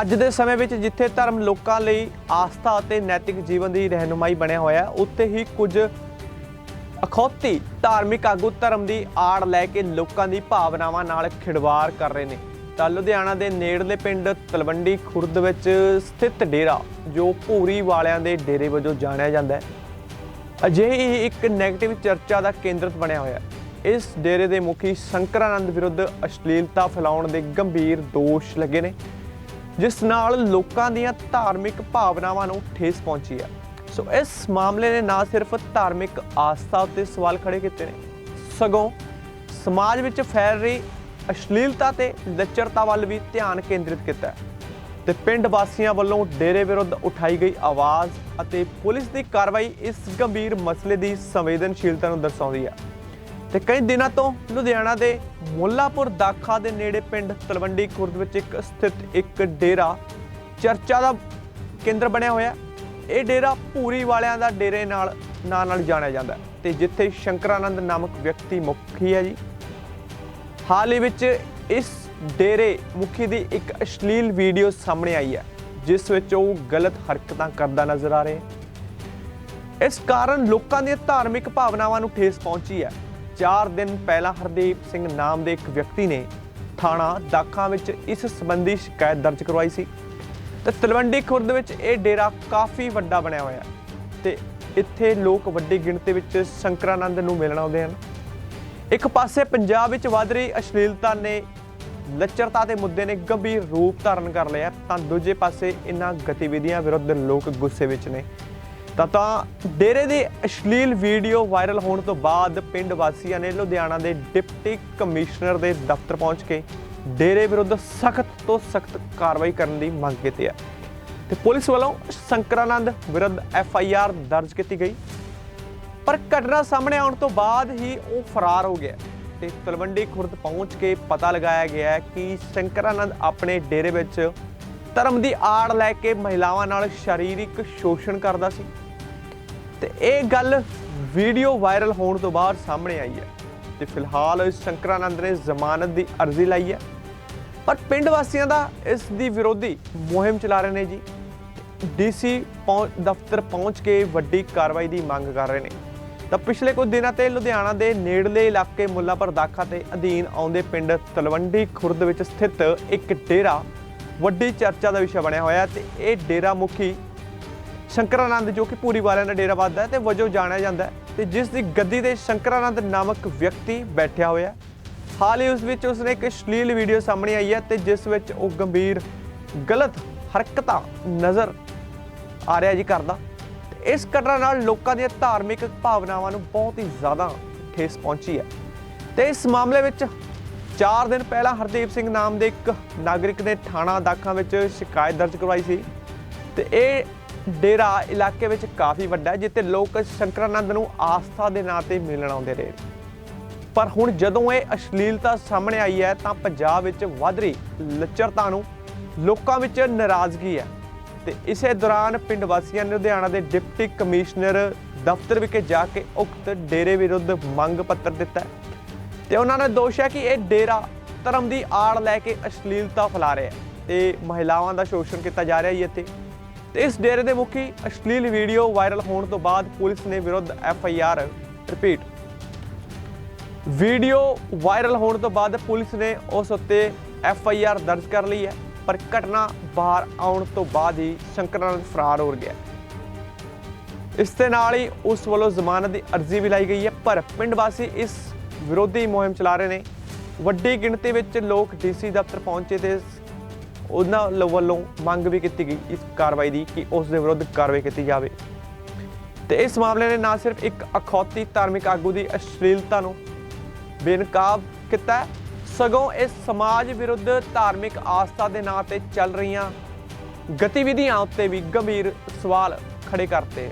ਅੱਜ ਦੇ ਸਮੇਂ ਵਿੱਚ ਜਿੱਥੇ ਧਰਮ ਲੋਕਾਂ ਲਈ ਆਸਥਾ ਅਤੇ ਨੈਤਿਕ ਜੀਵਨ ਦੀ ਰਹਿਨੁਮਾਈ ਬਣਿਆ ਹੋਇਆ ਉੱਥੇ ਹੀ ਕੁਝ ਅਖੌਤੀ ਧਾਰਮਿਕ ਆਗੂ ਧਰਮ ਦੀ ਆੜ ਲੈ ਕੇ ਲੋਕਾਂ ਦੀ ਭਾਵਨਾਵਾਂ ਨਾਲ ਖਿਡਵਾਰ ਕਰ ਰਹੇ ਨੇ। ਤਾਂ ਲੁਧਿਆਣਾ ਦੇ ਨੇੜਲੇ ਪਿੰਡ ਤਲਵੰਡੀ ਖੁਰਦ ਵਿੱਚ ਸਥਿਤ ਡੇਰਾ, ਜੋ ਭੂਰੀ ਵਾਲਿਆਂ ਦੇ ਡੇਰੇ ਵਜੋਂ ਜਾਣਿਆ ਜਾਂਦਾ ਹੈ, ਅਜਿਹੀ ਹੀ ਇੱਕ ਨੈਗੇਟਿਵ ਚਰਚਾ ਦਾ ਕੇਂਦਰਤ ਬਣਿਆ ਹੋਇਆ ਹੈ। ਇਸ ਡੇਰੇ ਦੇ ਮੁਖੀ ਸ਼ੰਕਰਾਨੰਦ ਵਿਰੁੱਧ ਅਸ਼ਲੀਲਤਾ ਫੈਲਾਉਣ ਦੇ ਗੰਭੀਰ ਦੋਸ਼ ਲੱਗੇ ਨੇ। ਜਿਸ ਨਾਲ ਲੋਕਾਂ ਦੀਆਂ ਧਾਰਮਿਕ ਭਾਵਨਾਵਾਂ ਨੂੰ ਠੇਸ ਪਹੁੰਚੀ ਹੈ। ਸੋ ਇਸ ਮਾਮਲੇ ਨੇ ਨਾ ਸਿਰਫ ਧਾਰਮਿਕ ਆਸਥਾ ਉੱਤੇ ਸਵਾਲ ਖੜੇ ਕੀਤੇ ਨੇ, ਸਗੋਂ ਸਮਾਜ ਵਿੱਚ ਫੈਲ ਰਹੀ ਅਸ਼ਲੀਲਤਾ ਤੇ ਲੱਚਰਤਾ ਵੱਲ ਵੀ ਧਿਆਨ ਕੇਂਦਰਿਤ ਕੀਤਾ ਹੈ। ਤੇ ਪਿੰਡ ਵਾਸੀਆਂ ਵੱਲੋਂ ਡੇਰੇ ਵਿਰੁੱਧ ਉਠਾਈ ਗਈ ਆਵਾਜ਼ ਅਤੇ ਪੁਲਿਸ ਦੀ ਕਾਰਵਾਈ ਇਸ ਗੰਭੀਰ ਮਸਲੇ ਦੀ ਸੰਵੇਦਨਸ਼ੀਲਤਾ ਨੂੰ ਦਰਸਾਉਂਦੀ ਹੈ। ਤੇ ਕਈ ਦਿਨਾਂ ਤੋਂ ਲੁਧਿਆਣਾ ਦੇ ਮੁੱਲਾਪੁਰ ਦਾਖਾ ਦੇ ਨੇੜੇ ਪਿੰਡ ਤਲਵੰਡੀ ਖੁਰਦ ਵਿੱਚ ਇੱਕ ਸਥਿਤ ਇੱਕ ਡੇਰਾ ਚਰਚਾ ਦਾ ਕੇਂਦਰ ਬਣਿਆ ਹੋਇਆ। ਇਹ ਡੇਰਾ ਭੂਰੀ ਵਾਲਿਆਂ ਦਾ ਡੇਰੇ ਨਾਲ, ਨਾਂ ਨਾਲ ਜਾਣਿਆ ਜਾਂਦਾ ਹੈ ਤੇ ਜਿੱਥੇ ਸ਼ੰਕਰਾਨੰਦ ਨਾਮਕ ਵਿਅਕਤੀ ਮੁਖੀ ਹੈ ਜੀ। ਹਾਲ ਹੀ ਵਿੱਚ ਇਸ ਡੇਰੇ ਮੁਖੀ ਦੀ ਇੱਕ ਅਸ਼ਲੀਲ ਵੀਡੀਓ ਸਾਹਮਣੇ ਆਈ ਹੈ, ਜਿਸ ਵਿੱਚ ਉਹ ਗਲਤ ਹਰਕਤਾਂ ਕਰਦਾ ਨਜ਼ਰ ਆ ਰਿਹਾ ਹੈ। ਇਸ ਕਾਰਨ ਲੋਕਾਂ ਦੀਆਂ ਧਾਰਮਿਕ ਭਾਵਨਾਵਾਂ ਨੂੰ ਠੇਸ ਪਹੁੰਚੀ ਹੈ। 4 ਦਿਨ ਪਹਿਲਾਂ ਹਰਦੀਪ ਸਿੰਘ ਨਾਮ ਦੇ ਇੱਕ ਵਿਅਕਤੀ ਨੇ ਥਾਣਾ ਦਾਖਾਂ ਵਿੱਚ ਇਸ ਸੰਬੰਧੀ ਸ਼ਿਕਾਇਤ ਦਰਜ ਕਰਵਾਈ ਸੀ। ਤੇ ਤਲਵੰਡੀ ਖੁਰਦ ਵਿੱਚ ਇਹ ਡੇਰਾ ਕਾਫੀ ਵੱਡਾ ਬਣਿਆ ਹੋਇਆ ਹੈ ਤੇ ਇੱਥੇ ਲੋਕ ਵੱਡੀ ਗਿਣਤੀ ਵਿੱਚ ਸ਼ੰਕਰਾਨੰਦ ਨੂੰ ਮਿਲਣ ਆਉਂਦੇ ਹਨ। ਇੱਕ ਪਾਸੇ ਪੰਜਾਬ ਵਿੱਚ ਵੱਧ ਰਹੀ ਅਸ਼ਲੀਲਤਾ ਨੇ ਲੱਚਰਤਾ ਦੇ ਮੁੱਦੇ ਨੇ ਗੰਭੀਰ ਰੂਪ ਧਾਰਨ ਕਰ ਲਿਆ ਤਾਂ ਦੂਜੇ ਪਾਸੇ ਇਹਨਾਂ ਗਤੀਵਿਧੀਆਂ ਵਿਰੁੱਧ ਲੋਕ ਗੁੱਸੇ ਵਿੱਚ ਨੇ। ਤਾਂ ਤਾਂ ਡੇਰੇ ਦੀ ਅਸ਼ਲੀਲ ਵੀਡੀਓ ਵਾਇਰਲ ਹੋਣ ਤੋਂ ਬਾਅਦ ਪਿੰਡ ਵਾਸੀਆਂ ਨੇ ਲੁਧਿਆਣਾ ਦੇ ਡਿਪਟੀ ਕਮਿਸ਼ਨਰ ਦੇ ਦਫ਼ਤਰ ਪਹੁੰਚ ਕੇ ਡੇਰੇ ਵਿਰੁੱਧ ਸਖਤ ਤੋਂ ਸਖਤ ਕਾਰਵਾਈ ਕਰਨ ਦੀ ਮੰਗ ਕੀਤੀ ਹੈ। ਤੇ ਪੁਲਿਸ ਵੱਲੋਂ ਸ਼ੰਕਰਾਨੰਦ ਵਿਰੁੱਧ ਐਫ ਆਈ ਆਰ ਦਰਜ ਕੀਤੀ ਗਈ। ਪਰ ਘਟਨਾ ਸਾਹਮਣੇ ਆਉਣ ਤੋਂ ਬਾਅਦ ਹੀ ਉਹ ਫਰਾਰ ਹੋ ਗਿਆ। ਤੇ ਤਲਵੰਡੀ ਖੁਰਦ ਪਹੁੰਚ ਕੇ ਪਤਾ ਲਗਾਇਆ ਗਿਆ ਕਿ ਸ਼ੰਕਰਾਨੰਦ ਆਪਣੇ ਡੇਰੇ ਵਿੱਚ ਧਰਮ ਦੀ ਆੜ ਲੈ ਕੇ ਮਹਿਲਾਵਾਂ ਨਾਲ ਸਰੀਰਿਕ ਸ਼ੋਸ਼ਣ ਕਰਦਾ ਸੀ। ਤੇ ਇਹ ਗੱਲ ਵੀਡੀਓ ਵਾਇਰਲ ਹੋਣ ਤੋਂ ਬਾਅਦ ਸਾਹਮਣੇ ਆਈ ਹੈ ਤੇ ਫਿਲਹਾਲ ਸ਼ੰਕਰਾਨੰਦ ਨੇ ਜ਼ਮਾਨਤ ਦੀ ਅਰਜ਼ੀ ਲਾਈ ਹੈ। ਪਰ ਪਿੰਡ ਵਾਸੀਆਂ ਦਾ ਇਸ ਦੀ ਵਿਰੋਧੀ ਮੁਹਿੰਮ ਚਲਾ ਰਹੇ ਨੇ ਜੀ। ਡੀਸੀ ਦਫ਼ਤਰ ਪਹੁੰਚ ਕੇ ਵੱਡੀ ਕਾਰਵਾਈ ਦੀ ਮੰਗ ਕਰ ਰਹੇ ਨੇ। ਤਾਂ ਪਿਛਲੇ ਕੁਝ ਦਿਨਾਂ ਤੇ ਲੁਧਿਆਣਾ ਦੇ ਨੇੜਲੇ ਇਲਾਕੇ ਮੁੱਲਾਪੁਰ ਦਾਖਾ ਤੇ ਅਧੀਨ ਆਉਂਦੇ ਪਿੰਡ ਤਲਵੰਡੀ ਖੁਰਦ ਵਿੱਚ ਸਥਿਤ ਇੱਕ ਡੇਰਾ ਵੱਡੀ ਚਰਚਾ ਦਾ ਵਿਸ਼ਾ ਬਣਿਆ ਹੋਇਆ ਤੇ ਇਹ ਡੇਰਾ ਮੁਖੀ ਸ਼ੰਕਰਾਨੰਦ, ਜੋ ਕਿ ਪੂਰੀ ਵਾਲਿਆਂ ਦਾ ਡੇਰਾ ਵੱਧਦਾ ਹੈ ਤੇ ਵਜੋਂ ਜਾਣਿਆ ਜਾਂਦਾ ਹੈ ਤੇ ਜਿਸ ਦੀ ਗੱਦੀ ਤੇ ਸ਼ੰਕਰਾਨੰਦ ਨਾਮਕ ਵਿਅਕਤੀ ਬੈਠਿਆ ਹੋਇਆ ਹਾਲ ਹੀ ਉਸ ਵਿੱਚ ਉਸਨੇ ਇੱਕ ਸ਼ਲੀਲ ਵੀਡੀਓ ਸਾਹਮਣੇ ਆਈ ਹੈ ਤੇ ਜਿਸ ਵਿੱਚ ਉਹ ਗੰਭੀਰ ਗਲਤ ਹਰਕਤਾਂ ਨਜ਼ਰ ਆ ਰਿਹਾ ਜੀ ਕਰਦਾ। ਤੇ ਇਸ ਘਟਨਾ ਨਾਲ ਲੋਕਾਂ ਦੀਆਂ ਧਾਰਮਿਕ ਭਾਵਨਾਵਾਂ ਨੂੰ ਬਹੁਤ ਹੀ ਜ਼ਿਆਦਾ ਠੇਸ ਪਹੁੰਚੀ ਹੈ। ਤੇ ਇਸ ਮਾਮਲੇ ਵਿੱਚ 4 ਦਿਨ ਪਹਿਲਾਂ ਹਰਦੀਪ ਸਿੰਘ ਨਾਮ ਦੇ ਇੱਕ ਨਾਗਰਿਕ ਨੇ ਥਾਣਾ ਦਾਖਾਂ ਵਿੱਚ ਸ਼ਿਕਾਇਤ ਦਰਜ ਕਰਵਾਈ ਸੀ। ਤੇ ਇਹ ਡੇਰਾ ਇਲਾਕੇ ਵਿੱਚ ਕਾਫੀ ਵੱਡਾ ਜਿੱਥੇ ਲੋਕ ਸ਼ੰਕਰਾਨੰਦ ਨੂੰ ਆਸਥਾ ਦੇ ਨਾਂ ਤੇ ਮਿਲਣ ਆਉਂਦੇ ਰਹੇ ਪਰ ਹੁਣ ਜਦੋਂ ਇਹ ਅਸ਼ਲੀਲਤਾ ਸਾਹਮਣੇ ਆਈ ਹੈ, ਤਾਂ ਪੰਜਾਬ ਵਿੱਚ ਵੱਧ ਰਹੀ ਲੱਚਰਤਾ ਨੂੰ ਲੋਕਾਂ ਵਿੱਚ ਨਾਰਾਜ਼ਗੀ ਹੈ। ਤੇ ਇਸੇ ਦੌਰਾਨ ਪਿੰਡ ਵਾਸੀਆਂ ਨੇ ਲੁਧਿਆਣਾ ਦੇ ਡਿਪਟੀ ਕਮਿਸ਼ਨਰ ਦਫ਼ਤਰ ਵਿਖੇ ਜਾ ਕੇ ਉਕਤ ਡੇਰੇ ਵਿਰੁੱਧ ਮੰਗ ਪੱਤਰ ਦਿੱਤਾ ਤੇ ਉਹਨਾਂ ਨੇ ਦੋਸ਼ ਹੈ ਕਿ ਇਹ ਡੇਰਾ ਧਰਮ ਦੀ ਆੜ ਲੈ ਕੇ ਅਸ਼ਲੀਲਤਾ ਫੈਲਾ ਰਿਹਾ ਹੈ। ਤੇ ਮਹਿਲਾਵਾਂ ਦਾ ਸ਼ੋਸ਼ਣ ਕੀਤਾ ਜਾ ਰਿਹਾ ਹੈ ਇੱਥੇ। ਤੇ ਇਸ ਡੇਰੇ ਦੇ ਮੁਖੀ ਅਸ਼ਲੀਲ ਵੀਡੀਓ ਵਾਇਰਲ ਹੋਣ ਤੋਂ ਬਾਅਦ ਪੁਲਿਸ ਨੇ ਵਿਰੁੱਧ F I R repeat. Video viral ਹੋਣ ਤੋਂ ਬਾਅਦ ਪੁਲਿਸ ਨੇ ਉਸ ਉੱਤੇ ਐਫ ਆਈ ਆਰ ਦਰਜ ਕਰ ਲਈ ਹੈ, ਪਰ ਘਟਨਾ ਬਾਹਰ ਆਉਣ ਤੋਂ ਬਾਅਦ ਹੀ ਸ਼ੰਕਰਾਨੰਦ ਫਰਾਰ ਹੋ ਗਿਆ। ਇਸ ਦੇ ਨਾਲ ਹੀ ਉਸ ਵੱਲੋਂ ਜ਼ਮਾਨਤ ਦੀ ਅਰਜ਼ੀ ਵੀ ਲਾਈ ਗਈ ਹੈ, ਪਰ ਪਿੰਡ ਵਾਸੀ ਇਸ ਵਿਰੋਧੀ ਮੁਹਿੰਮ ਚਲਾ ਰਹੇ ਨੇ। ਵੱਡੀ ਗਿਣਤੀ ਵਿੱਚ ਲੋਕ ਡੀਸੀ ਦਫ਼ਤਰ ਪਹੁੰਚੇ ਤੇ ਉਹਨਾਂ ਵੱਲੋਂ ਮੰਗ ਵੀ ਕੀਤੀ ਗਈ ਇਸ ਕਾਰਵਾਈ ਦੀ ਕਿ ਉਸ ਦੇ ਵਿਰੁੱਧ ਕਾਰਵਾਈ ਕੀਤੀ ਜਾਵੇ। ਤੇ ਇਸ ਮਾਮਲੇ ਨੇ ਨਾ ਸਿਰਫ ਇੱਕ ਅਖੌਤੀ ਧਾਰਮਿਕ ਆਗੂ ਦੀ ਅਸ਼ਲੀਲਤਾ ਨੂੰ ਬੇਨਕਾਬ ਕੀਤਾ ਸਗੋਂ ਇਸ ਸਮਾਜ ਵਿਰੁੱਧ ਧਾਰਮਿਕ ਆਸਥਾ ਦੇ ਨਾਂ ਤੇ ਚੱਲ ਰਹੀਆਂ ਗਤੀਵਿਧੀਆਂ ਉੱਤੇ ਵੀ ਗੰਭੀਰ ਸਵਾਲ ਖੜੇ ਕਰਤੇ।